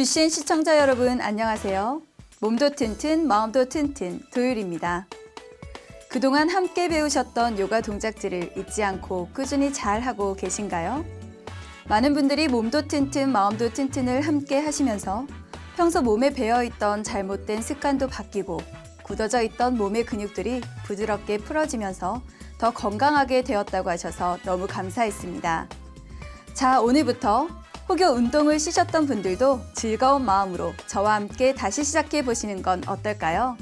주신 시청자 여러분 안녕하세요. 몸도 튼튼, 마음도 튼튼 도율입니다. 그동안 함께 배우셨던 요가 동작들을 잊지 않고 꾸준히 잘 하고 계신가요? 많은 분들이 몸도 튼튼, 마음도 튼튼을 함께 하시면서 평소 몸에 배어 있던 잘못된 습관도 바뀌고 굳어져 있던 몸의 근육들이 부드럽게 풀어지면서 더 건강하게 되었다고 하셔서 너무 감사했습니다. 자, 오늘부터 혹여 운동을 쉬셨던 분들도 즐거운 마음으로 저와 함께 다시 시작해 보시는 건 어떨까요?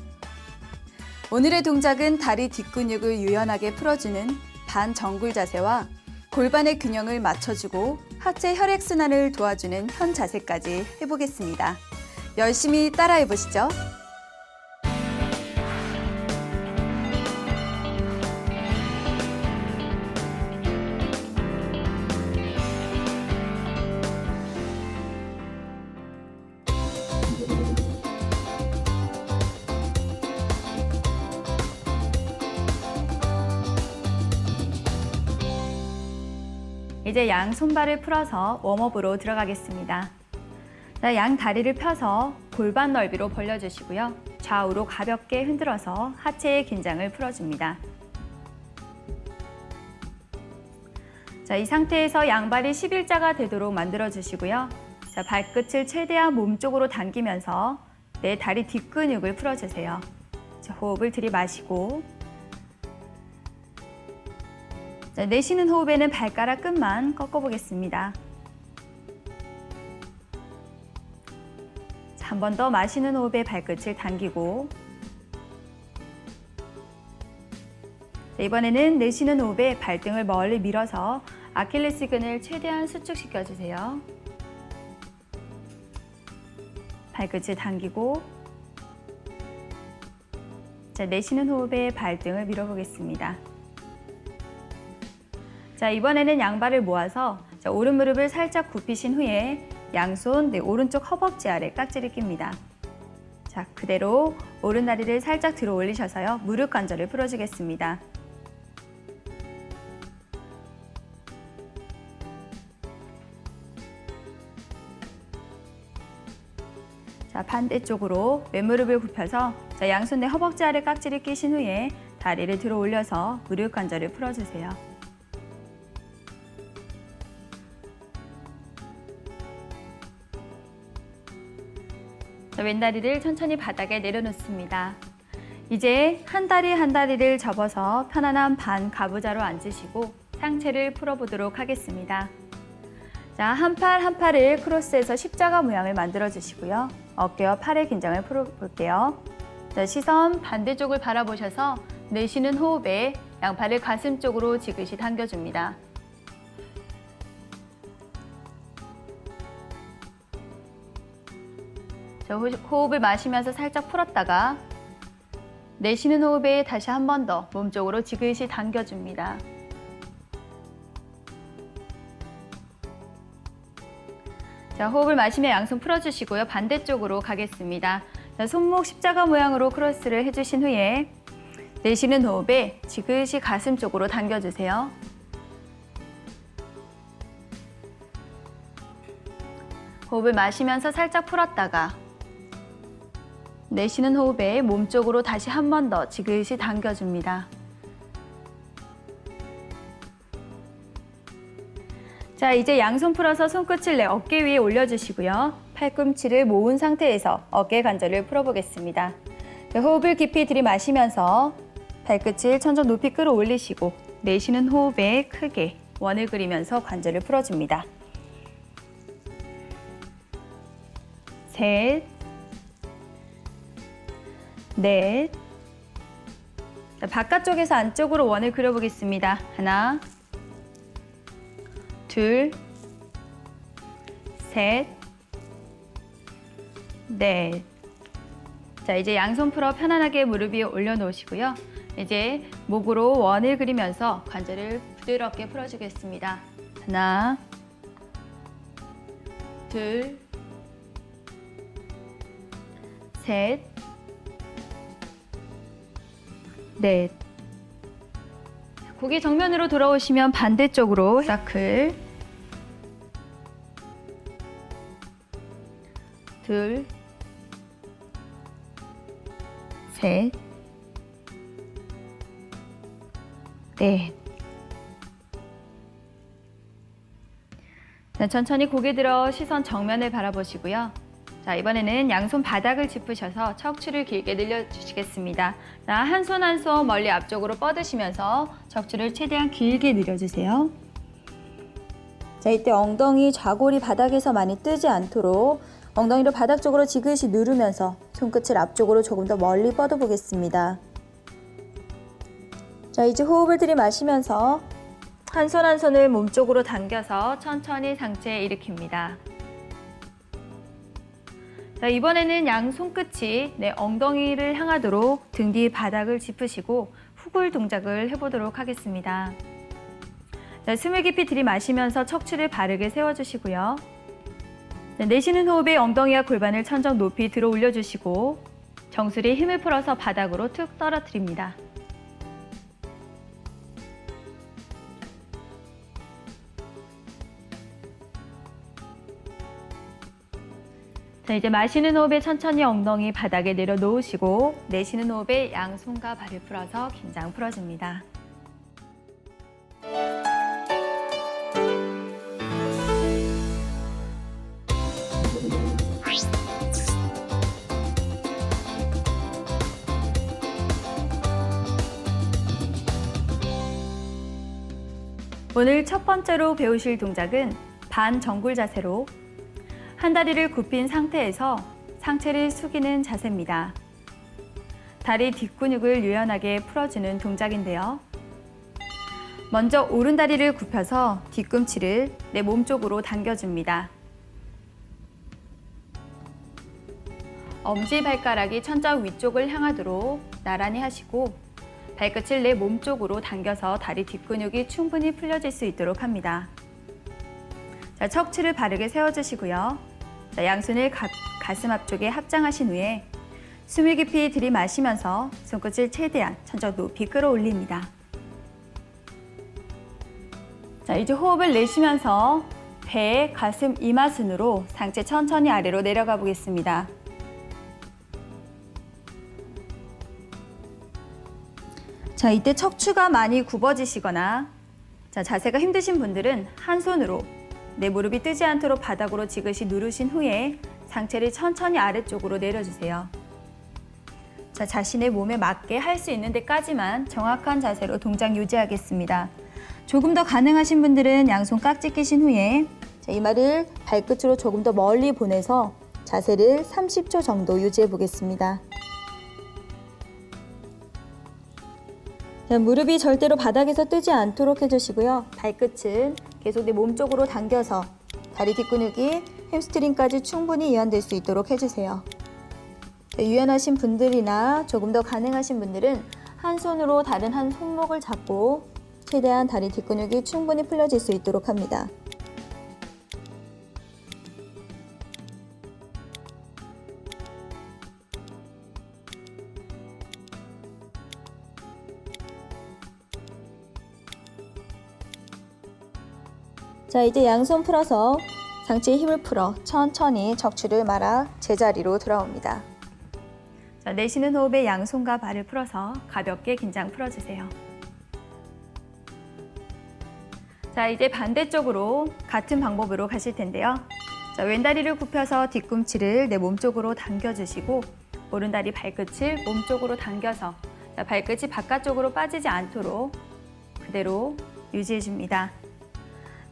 오늘의 동작은 다리 뒷근육을 유연하게 풀어주는 반정굴 자세와 골반의 균형을 맞춰주고 하체 혈액순환을 도와주는 현 자세까지 해보겠습니다. 열심히 따라해 보시죠. 이제 양 손발을 풀어서 웜업으로 들어가겠습니다. 자, 양 다리를 펴서 골반 넓이로 벌려주시고요. 좌우로 가볍게 흔들어서 하체의 긴장을 풀어줍니다. 자, 이 상태에서 양발이 11자가 되도록 만들어 주시고요. 자, 발끝을 최대한 몸 쪽으로 당기면서 내 다리 뒷근육을 풀어주세요. 자, 호흡을 들이마시고 자, 내쉬는 호흡에는 발가락 끝만 꺾어보겠습니다. 한 번 더 마시는 호흡에 발끝을 당기고 자, 이번에는 내쉬는 호흡에 발등을 멀리 밀어서 아킬레스근을 최대한 수축시켜 주세요. 발끝을 당기고 자, 내쉬는 호흡에 발등을 밀어보겠습니다. 자, 이번에는 양발을 모아서 자, 오른 무릎을 살짝 굽히신 후에 양손 네, 오른쪽 허벅지 아래 깍지를 낍니다. 자, 그대로 오른 다리를 살짝 들어 올리셔서요. 무릎 관절을 풀어주겠습니다. 자, 반대쪽으로 왼무릎을 굽혀서 자, 양손 내 허벅지 아래 깍지를 끼신 후에 다리를 들어 올려서 무릎 관절을 풀어주세요. 왼다리를 천천히 바닥에 내려놓습니다. 이제 한 다리 한 다리를 접어서 편안한 반 가부좌로 앉으시고 상체를 풀어보도록 하겠습니다. 자, 한 팔 한 팔을 크로스해서 십자가 모양을 만들어 주시고요. 어깨와 팔의 긴장을 풀어볼게요. 자, 시선 반대쪽을 바라보셔서 내쉬는 호흡에 양팔을 가슴 쪽으로 지그시 당겨줍니다. 자, 호- 호흡을 마시면서 살짝 풀었다가 내쉬는 호흡에 다시 한 번 더 몸쪽으로 지그시 당겨줍니다. 자, 호흡을 마시며 양손 풀어주시고요. 반대쪽으로 가겠습니다. 자, 손목 십자가 모양으로 크로스를 해주신 후에 내쉬는 호흡에 지그시 가슴 쪽으로 당겨주세요. 호흡을 마시면서 살짝 풀었다가 내쉬는 호흡에 몸쪽으로 다시 한 번 더 지그시 당겨줍니다. 자, 이제 양손 풀어서 손끝을 내 어깨 위에 올려주시고요. 팔꿈치를 모은 상태에서 어깨 관절을 풀어보겠습니다. 자, 호흡을 깊이 들이마시면서 발끝을 천천 높이 끌어올리시고 내쉬는 호흡에 크게 원을 그리면서 관절을 풀어줍니다. 셋, 넷. 자, 바깥쪽에서 안쪽으로 원을 그려보겠습니다. 하나, 둘, 셋, 넷. 자, 이제 양손 풀어 편안하게 무릎 위에 올려놓으시고요. 이제 목으로 원을 그리면서 관절을 부드럽게 풀어주겠습니다. 하나, 둘, 셋, 넷. 고개 정면으로 돌아오시면 반대쪽으로 사클. 둘, 셋, 넷. 자, 천천히 고개 들어 시선 정면을 바라보시고요. 자, 이번에는 양손 바닥을 짚으셔서 척추를 길게 늘려주시겠습니다. 자, 한 손 한 손 멀리 앞쪽으로 뻗으시면서 척추를 최대한 길게 늘려주세요. 자, 이때 엉덩이 좌골이 바닥에서 많이 뜨지 않도록 엉덩이를 바닥 쪽으로 지그시 누르면서 손끝을 앞쪽으로 조금 더 멀리 뻗어 보겠습니다. 자, 이제 호흡을 들이마시면서 한 손 한 손을 몸쪽으로 당겨서 천천히 상체에 일으킵니다. 자, 이번에는 양 손끝이 내 엉덩이를 향하도록 등 뒤 바닥을 짚으시고 후굴 동작을 해보도록 하겠습니다. 자, 숨을 깊이 들이마시면서 척추를 바르게 세워주시고요. 네, 내쉬는 호흡에 엉덩이와 골반을 천정 높이 들어 올려주시고 정수리에 힘을 풀어서 바닥으로 툭 떨어뜨립니다. 자, 이제 마시는 호흡에 천천히 엉덩이 바닥에 내려놓으시고 내쉬는 호흡에 양손과 발을 풀어서 긴장 풀어줍니다. 오늘 첫 번째로 배우실 동작은 반정굴 자세로 한 다리를 굽힌 상태에서 상체를 숙이는 자세입니다. 다리 뒷근육을 유연하게 풀어주는 동작인데요. 먼저 오른 다리를 굽혀서 뒤꿈치를 내 몸 쪽으로 당겨줍니다. 엄지 발가락이 천장 위쪽을 향하도록 나란히 하시고 발끝을 내 몸 쪽으로 당겨서 다리 뒷근육이 충분히 풀려질 수 있도록 합니다. 자, 척추를 바르게 세워주시고요. 자, 양손을 가, 가슴 앞쪽에 합장하신 후에 숨을 깊이 들이마시면서 손끝을 최대한 천장 높이 끌어올립니다. 자, 이제 호흡을 내쉬면서 배, 가슴, 이마 순으로 상체 천천히 아래로 내려가 보겠습니다. 자, 이때 척추가 많이 굽어지시거나 자, 자세가 힘드신 분들은 한 손으로 내 무릎이 뜨지 않도록 바닥으로 지그시 누르신 후에 상체를 천천히 아래쪽으로 내려주세요. 자, 자신의 몸에 맞게 할 수 있는 데까지만 정확한 자세로 동작 유지하겠습니다. 조금 더 가능하신 분들은 양손 깍지 끼신 후에 자, 이마를 발끝으로 조금 더 멀리 보내서 자세를 30초 정도 유지해 보겠습니다. 무릎이 절대로 바닥에서 뜨지 않도록 해주시고요. 발끝은 계속 내 몸 쪽으로 당겨서 다리 뒷근육이 햄스트링까지 충분히 이완될 수 있도록 해주세요. 자, 유연하신 분들이나 조금 더 가능하신 분들은 한 손으로 다른 한 손목을 잡고 최대한 다리 뒷근육이 충분히 풀려질 수 있도록 합니다. 자, 이제 양손 풀어서 상체에 힘을 풀어 천천히 척추를 말아 제자리로 돌아옵니다. 자, 내쉬는 호흡에 양손과 발을 풀어서 가볍게 긴장 풀어주세요. 자, 이제 반대쪽으로 같은 방법으로 가실 텐데요. 자, 왼다리를 굽혀서 뒤꿈치를 내 몸쪽으로 당겨주시고 오른다리 발끝을 몸쪽으로 당겨서 자, 발끝이 바깥쪽으로 빠지지 않도록 그대로 유지해줍니다.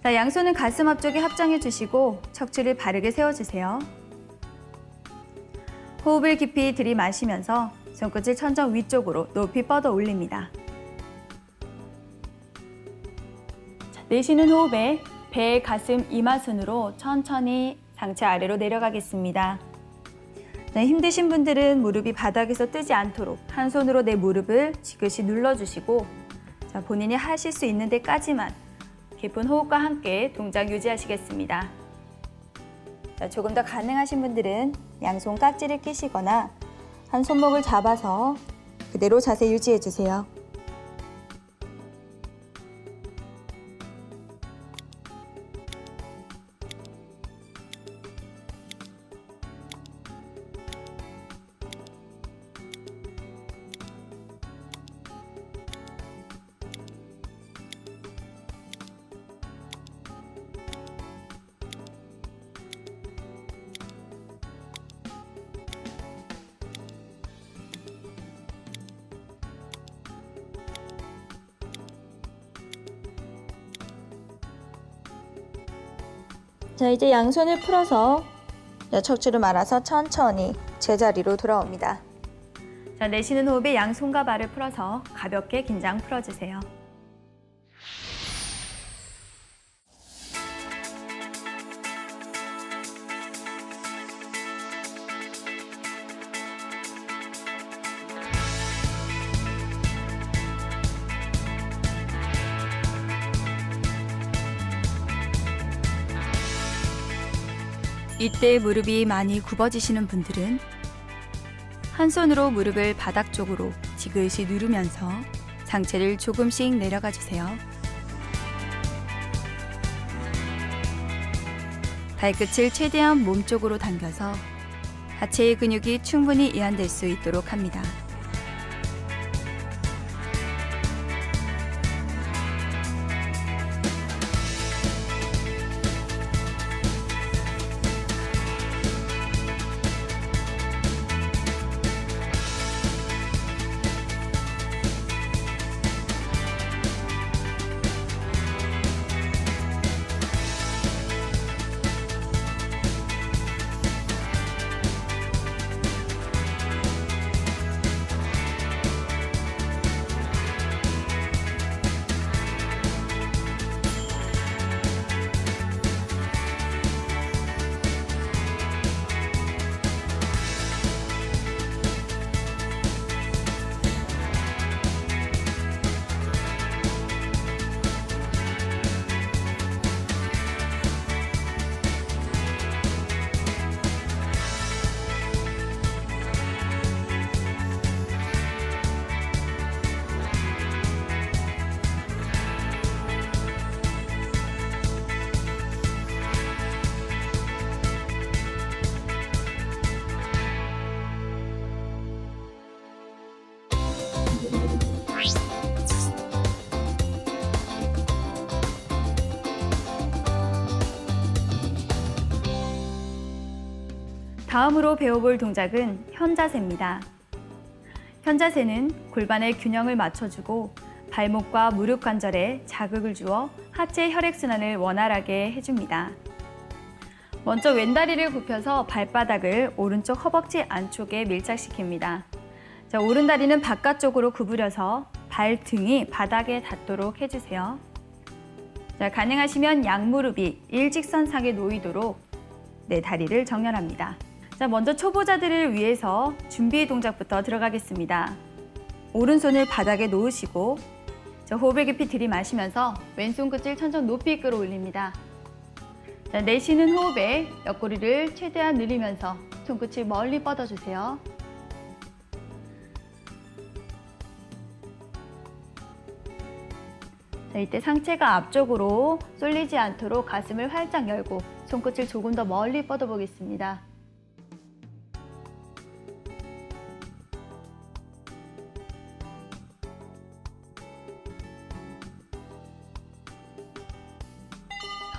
자, 양손은 가슴 앞쪽에 합장해 주시고 척추를 바르게 세워주세요. 호흡을 깊이 들이마시면서 손끝을 천장 위쪽으로 높이 뻗어 올립니다. 자, 내쉬는 호흡에 배, 가슴, 이마순으로 천천히 상체 아래로 내려가겠습니다. 네, 힘드신 분들은 무릎이 바닥에서 뜨지 않도록 한 손으로 내 무릎을 지그시 눌러주시고 자, 본인이 하실 수 있는 데까지만 깊은 호흡과 함께 동작 유지하시겠습니다. 자, 조금 더 가능하신 분들은 양손 깍지를 끼시거나 한 손목을 잡아서 그대로 자세 유지해 주세요. 자, 이제 양손을 풀어서 자, 척추를 말아서 천천히 제자리로 돌아옵니다. 자, 내쉬는 호흡에 양손과 발을 풀어서 가볍게 긴장 풀어주세요. 이때 무릎이 많이 굽어지시는 분들은 한 손으로 무릎을 바닥 쪽으로 지그시 누르면서 상체를 조금씩 내려가 주세요. 발끝을 최대한 몸 쪽으로 당겨서 하체의 근육이 충분히 이완될 수 있도록 합니다. 다음으로 배워볼 동작은 현자세입니다. 현자세는 골반의 균형을 맞춰주고 발목과 무릎 관절에 자극을 주어 하체 혈액순환을 원활하게 해줍니다. 먼저 왼다리를 굽혀서 발바닥을 오른쪽 허벅지 안쪽에 밀착시킵니다. 자, 오른다리는 바깥쪽으로 구부려서 발등이 바닥에 닿도록 해주세요. 자, 가능하시면 양무릎이 일직선상에 놓이도록 내 다리를 정렬합니다. 자, 먼저 초보자들을 위해서 준비 동작부터 들어가겠습니다. 오른손을 바닥에 놓으시고 자, 호흡을 깊이 들이마시면서 왼손 끝을 천천히 높이 끌어올립니다. 자, 내쉬는 호흡에 옆구리를 최대한 늘리면서 손끝을 멀리 뻗어주세요. 자, 이때 상체가 앞쪽으로 쏠리지 않도록 가슴을 활짝 열고 손끝을 조금 더 멀리 뻗어보겠습니다.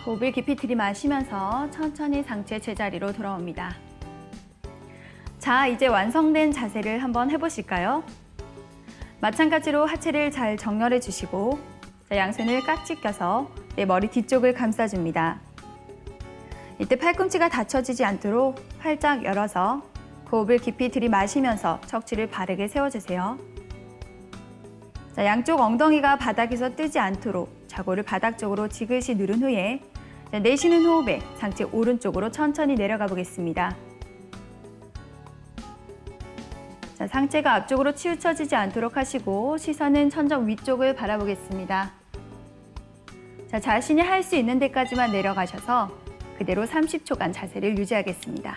호흡을 깊이 들이마시면서 천천히 상체 제자리로 돌아옵니다. 자, 이제 완성된 자세를 한번 해보실까요? 마찬가지로 하체를 잘 정렬해 주시고 자, 양손을 깍지 껴서 내 머리 뒤쪽을 감싸줍니다. 이때 팔꿈치가 닫혀지지 않도록 활짝 열어서 호흡을 깊이 들이마시면서 척추를 바르게 세워주세요. 자, 양쪽 엉덩이가 바닥에서 뜨지 않도록 좌골을 바닥 쪽으로 지그시 누른 후에 자, 내쉬는 호흡에 상체 오른쪽으로 천천히 내려가 보겠습니다. 자, 상체가 앞쪽으로 치우쳐지지 않도록 하시고 시선은 천정 위쪽을 바라보겠습니다. 자, 자신이 할 수 있는 데까지만 내려가셔서 그대로 30초간 자세를 유지하겠습니다.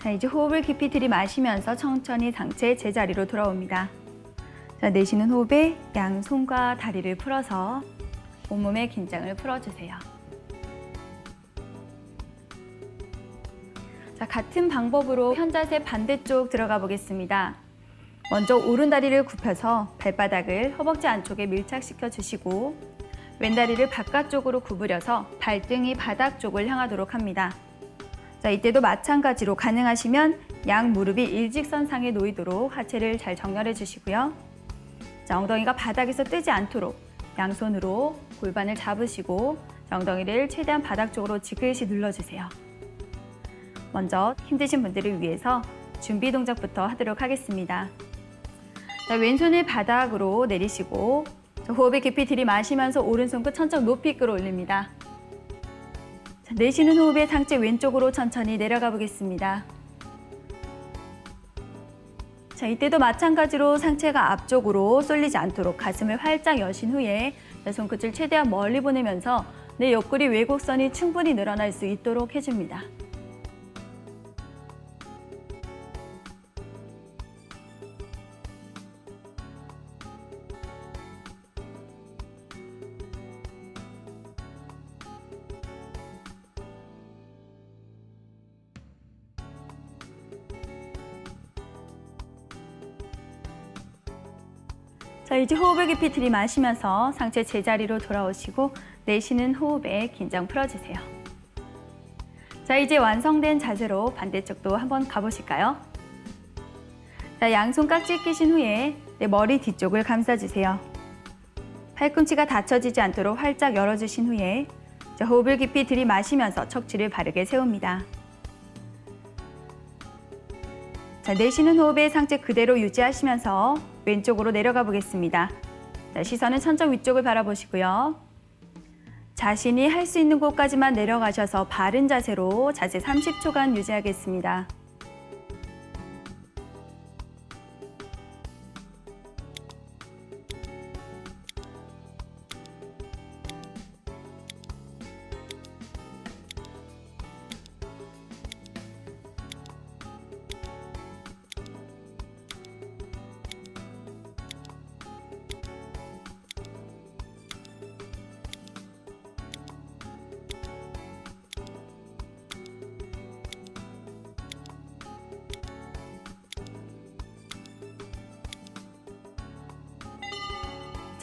자, 이제 호흡을 깊이 들이마시면서 천천히 상체 제자리로 돌아옵니다. 자, 내쉬는 호흡에 양손과 다리를 풀어서 온몸의 긴장을 풀어주세요. 자, 같은 방법으로 현자세 반대쪽 들어가 보겠습니다. 먼저 오른 다리를 굽혀서 발바닥을 허벅지 안쪽에 밀착시켜 주시고 왼다리를 바깥쪽으로 구부려서 발등이 바닥 쪽을 향하도록 합니다. 자, 이때도 마찬가지로 가능하시면 양 무릎이 일직선상에 놓이도록 하체를 잘 정렬해 주시고요. 자, 엉덩이가 바닥에서 뜨지 않도록 양손으로 골반을 잡으시고 자, 엉덩이를 최대한 바닥 쪽으로 지그시 눌러주세요. 먼저 힘드신 분들을 위해서 준비 동작부터 하도록 하겠습니다. 자, 왼손을 바닥으로 내리시고 자, 호흡을 깊이 들이마시면서 오른손 끝 천천히 높이 끌어올립니다. 자, 내쉬는 호흡에 상체 왼쪽으로 천천히 내려가 보겠습니다. 자, 이때도 마찬가지로 상체가 앞쪽으로 쏠리지 않도록 가슴을 활짝 여신 후에 자, 손끝을 최대한 멀리 보내면서 내 옆구리 왜곡선이 충분히 늘어날 수 있도록 해줍니다. 이제 호흡을 깊이 들이마시면서 상체 제자리로 돌아오시고 내쉬는 호흡에 긴장 풀어주세요. 자, 이제 완성된 자세로 반대쪽도 한번 가보실까요? 자, 양손 깍지 끼신 후에 내 머리 뒤쪽을 감싸주세요. 팔꿈치가 닫혀지지 않도록 활짝 열어주신 후에 자, 호흡을 깊이 들이마시면서 척추를 바르게 세웁니다. 자, 내쉬는 호흡에 상체 그대로 유지하시면서 왼쪽으로 내려가 보겠습니다. 자, 시선은 천장 위쪽을 바라보시고요. 자신이 할 수 있는 곳까지만 내려가셔서 바른 자세로 자세 30초간 유지하겠습니다.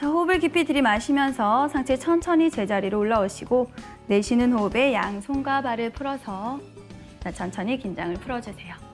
자, 호흡을 깊이 들이마시면서 상체 천천히 제자리로 올라오시고 내쉬는 호흡에 양손과 발을 풀어서 자, 천천히 긴장을 풀어주세요.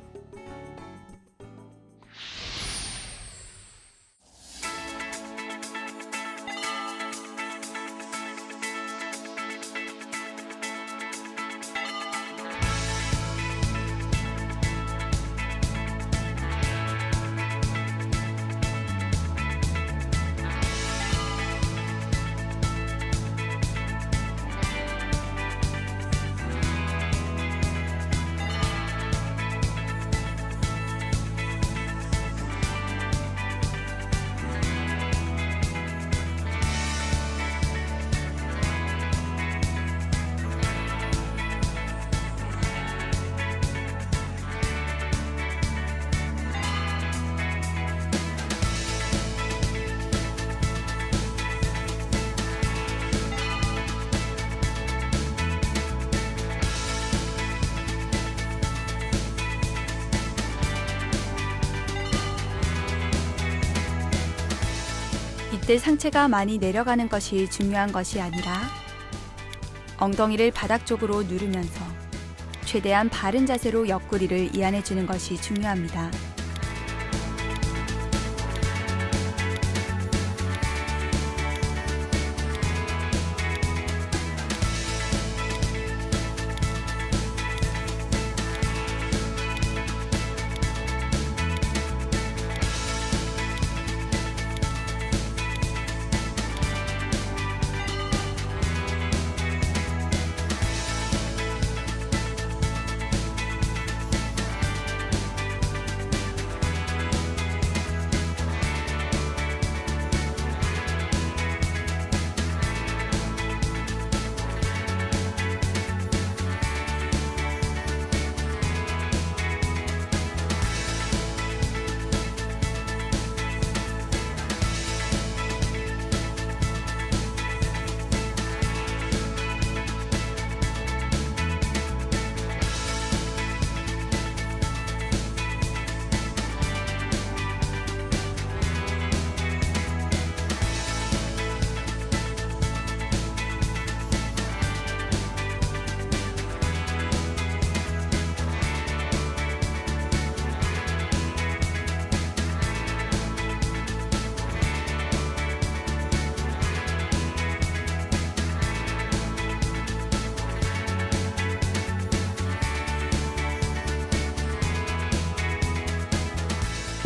이때 상체가 많이 내려가는 것이 중요한 것이 아니라 엉덩이를 바닥 쪽으로 누르면서 최대한 바른 자세로 옆구리를 이완해 주는 것이 중요합니다.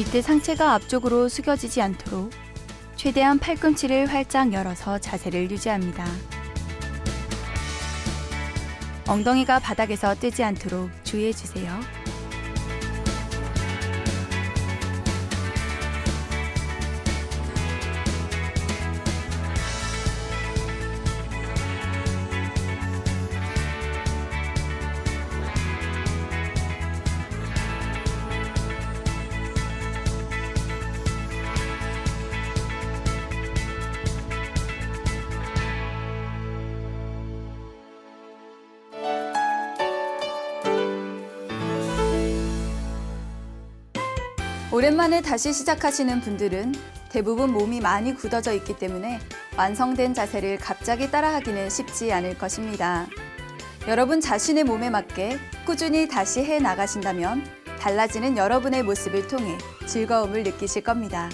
이때 상체가 앞쪽으로 숙여지지 않도록 최대한 팔꿈치를 활짝 열어서 자세를 유지합니다. 엉덩이가 바닥에서 뜨지 않도록 주의해 주세요. 오랜만에 다시 시작하시는 분들은 대부분 몸이 많이 굳어져 있기 때문에 완성된 자세를 갑자기 따라하기는 쉽지 않을 것입니다. 여러분 자신의 몸에 맞게 꾸준히 다시 해 나가신다면 달라지는 여러분의 모습을 통해 즐거움을 느끼실 겁니다.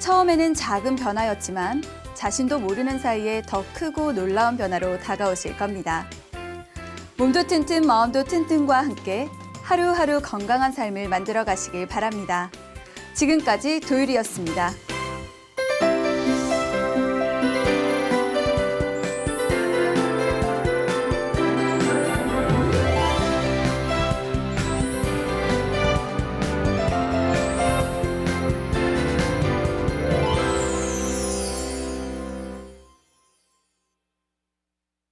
처음에는 작은 변화였지만 자신도 모르는 사이에 더 크고 놀라운 변화로 다가오실 겁니다. 몸도 튼튼, 마음도 튼튼과 함께 하루하루 건강한 삶을 만들어 가시길 바랍니다. 지금까지 도율이었습니다.